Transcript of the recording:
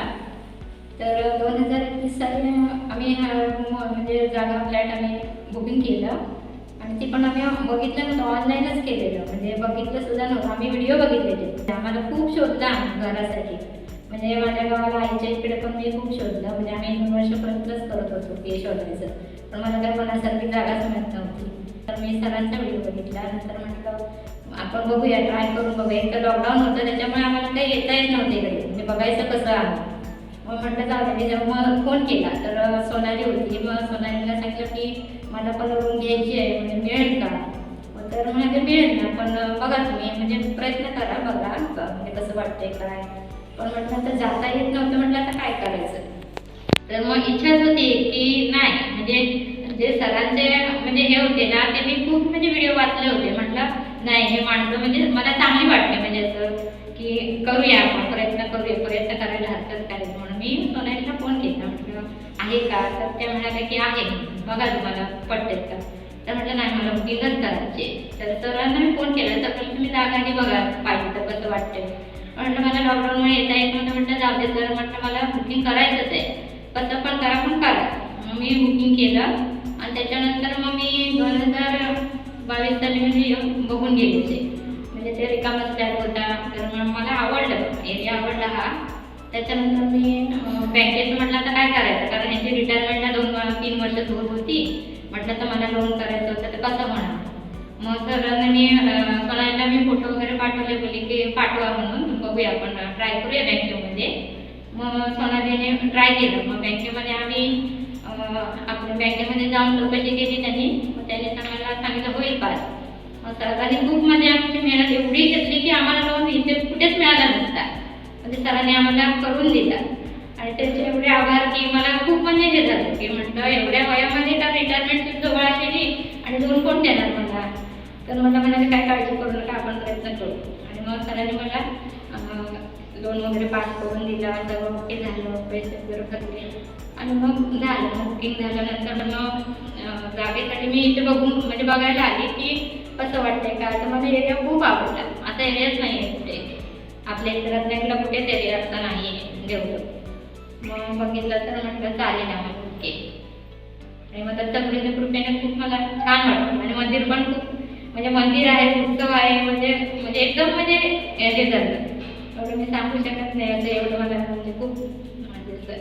होता तर दोन हजार एकवीस साली आम्ही म्हणजे जागा फ्लॅट आम्ही बुकिंग केलं. आणि ते पण आम्ही बघितलं नव्हतं ऑनलाईनच केलेलं. म्हणजे बघितलं सुद्धा नव्हतं आम्ही व्हिडिओ बघितलेले म्हणजे आम्हाला खूप शोधला घरासाठी. म्हणजे माझ्या गावाला आईच्या इकडे पण मी खूप शोधलं. म्हणजे आम्ही दोन वर्षपर्यंतच करत होतो ते शोधायचं. पण मला काय कोणासारखी जागाच मिळत नव्हती. तर मी सरांचा व्हिडिओ बघितला. नंतर म्हटलं आपण बघूया ट्राय करून बघूया. एक तर लॉकडाऊन होतं त्याच्यामुळे आम्हाला काही येता येत नव्हते इकडे. म्हणजे बघायचं कसं आहे. मग म्हटलं जाऊ दे. जेव्हा मग फोन केला तर सोनाली होती. मग सोनालीला सांगितलं की मला पण रूम घ्यायची आहे म्हणजे मिळेल का? तर म्हणजे मिळेल ना पण बघा तुम्ही म्हणजे प्रयत्न करा बघा म्हणजे कसं वाटतंय काय? पण म्हटलं आता जाता येत नव्हतं म्हटलं आता काय करायचं? तर मग इच्छाच होती की नाही म्हणजे जे सरांचे म्हणजे हे होते ना ते मी खूप म्हणजे व्हिडिओ वाचले होते. म्हटलं नाही हे माणसं म्हणजे मला चांगली वाटते म्हणजे असं की करूया आपण. फोन केला म्हटलं आहे का? तर त्या म्हणाल्या की आहे. बघा तुम्हाला पटतेत का? तर म्हटलं नाही मला बुकिंगच करायचे तर सरांना मी फोन केला. तर तुम्ही जागा बघा पाहिजे तर कसं वाटतंय. म्हटलं मला लॉकडाऊनमुळे येता येत नव्हतं. म्हटलं जाऊ दे तर म्हटलं मला बुकिंग करायचंच आहे. कसं पण करा पण करा. मग मी बुकिंग केलं. आणि त्याच्यानंतर मग मी दोन हजार बावीस साली म्हणजे येऊन बघून गेले ते म्हणजे ते रिकामा फ्लॅट होता. तर मग मला आवडलं. एरिया आवडला हा. त्याच्यानंतर मी बँकेचं बँकेत म्हटलं आता काय करायचं? कारण यांची रिटायरमेंटला दोन तीन वर्ष होत होती. म्हटलं तर मला लोन करायचं होतं तर कसं म्हणा मग सरांना मी अं, मी फोटो वगैरे पाठवले बोलले की पाठवा म्हणून. बघूया आपण ट्राय करूया बँकेमध्ये मग सोनालीने ट्राय केलं. मग बँकेमध्ये आम्ही आपण बँकेमध्ये जाऊन चौकशी केली त्यांनी. मग त्याने तर मला सांगितलं होईल पास. मग सरांनी खूप म्हणजे आमची मेहनत एवढी घेतली की आम्हाला लोन म्हणजे सरांनी आम्हाला करून दिला. आणि त्यांचे एवढे आभार की मला खूप म्हणजे हे झालं. की म्हटलं एवढ्या वयामध्ये का रिटायरमेंट जवळ आलेली आणि दोन कोण देणार मला? तर मला म्हणाले काय काळजी करू नका आपण प्रयत्न करू. आणि मग सरांनी मला लोन वगैरे पास करून दिला. सर्व ओके झालं पैसे वगैरे भरले. आणि मग झालं बुकिंग झाल्यानंतर मग जागेसाठी मी इथे बघून म्हणजे बघायला आली की कसं वाटतंय का तर मला एरिया खूप आवडला. आता एरियाच नाही आहे आपल्या इथे रत्नागिरीला कुठे तरी आता नाही आहे डेव्हलप मग बघितलं तर म्हटलं चालेल आम्हाला ओके. आणि मग दत्त सगळ्याच्या कृपेने खूप मला छान वाटतं आणि म्हणजे मंदिर पण खूप म्हणजे मंदिर आहे उत्सव आहे म्हणजे म्हणजे एकदम म्हणजे हे झालं एवढं मी सांगू शकत नाही असं एवढं मला म्हणजे खूप म्हणजे सर